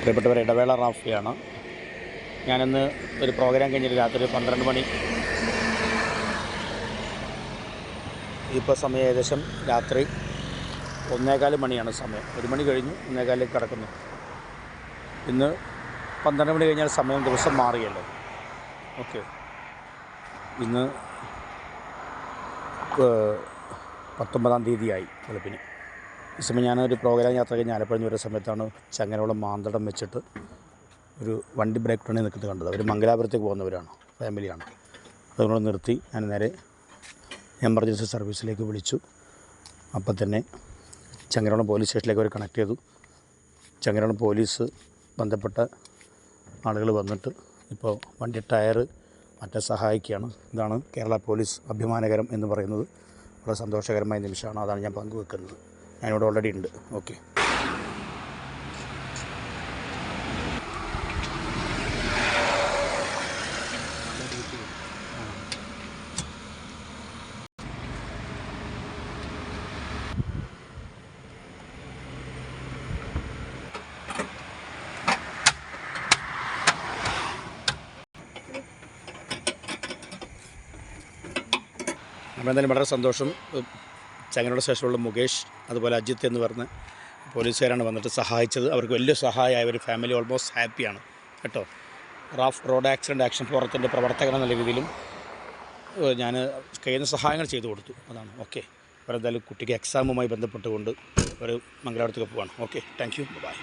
പ്രിയപ്പെട്ടവർ ഇടവേള റാഫിയാണ്. ഞാനിന്ന് ഒരു പ്രോഗ്രാം കഴിഞ്ഞിട്ട് രാത്രി പന്ത്രണ്ട് മണി. ഇപ്പോൾ സമയം ഏകദേശം രാത്രി ഒന്നേകാൽ മണിയാണ് സമയം. ഒരു മണി കഴിഞ്ഞു ഒന്നേകാലിലേക്ക് കിടക്കുന്നു. ഇന്ന് പന്ത്രണ്ട് മണി കഴിഞ്ഞാൽ സമയം ദിവസം മാറിയല്ലോ. ഓക്കെ. ഇന്ന് പത്തൊമ്പതാം തീയതിയായി വെളുപ്പിന്. ഈ സമയം ഞാനൊരു പ്രോഗ്രാം യാത്ര കഴിഞ്ഞ് ആലപ്പുഴ വരുന്ന സമയത്താണ് ചങ്ങനോളം മാന്തടം വെച്ചിട്ട് ഒരു വണ്ടി ബ്രേക്ക് ടണിൽ നിൽക്കുന്നത് കണ്ടത്. അവർ മംഗലാപുരത്തേക്ക് പോകുന്നവരാണ് ഫാമിലിയാണ്. അതുകൊണ്ട് നിർത്തി ഞാൻ നേരെ എമർജൻസി സർവീസിലേക്ക് വിളിച്ചു. അപ്പം തന്നെ ചങ്ങനോളം പോലീസ് സ്റ്റേഷനിലേക്ക് അവർ കണക്ട് ചെയ്തു. ചങ്ങനോളം പോലീസ് ബന്ധപ്പെട്ട ആളുകൾ വന്നിട്ട് ഇപ്പോൾ വണ്ടി ടയർ മറ്റേ സഹായിക്കുകയാണ്. ഇതാണ് കേരള പോലീസ് അഭിമാനകരം എന്ന് പറയുന്നത്. വളരെ സന്തോഷകരമായ നിമിഷമാണ്. അതാണ് ഞാൻ പങ്കുവെക്കുന്നത്. ഞാനിവിടെ ഓൾറെഡി ഉണ്ട്. ഓക്കെ അപ്പോൾ എന്തായാലും വളരെ സന്തോഷം. ചങ്ങനോട് സ്റ്റേഷനിലുള്ള മുകേഷ് അതുപോലെ അജിത്ത് എന്ന് പറഞ്ഞ പോലീസുകാരാണ് വന്നിട്ട് സഹായിച്ചത്. അവർക്ക് വലിയ സഹായമായ. ഒരു ഫാമിലി ഓൾമോസ്റ്റ് ഹാപ്പിയാണ് കേട്ടോ? റാഫ് റോഡ് ആക്സിഡന്റ് ആക്ഷൻ ഫോറത്തിന്റെ പ്രവർത്തകൻ എന്ന രീതിയിലും ഞാൻ കഴിയുന്ന സഹായങ്ങൾ ചെയ്തു കൊടുത്തു. അതാണ്. ഓക്കെ അവരെന്തായാലും കുട്ടിക്ക് എക്സാമുമായി ബന്ധപ്പെട്ടുകൊണ്ട് ഒരു മംഗലാപുരത്തേക്ക് പോവാണ്. Okay thank you by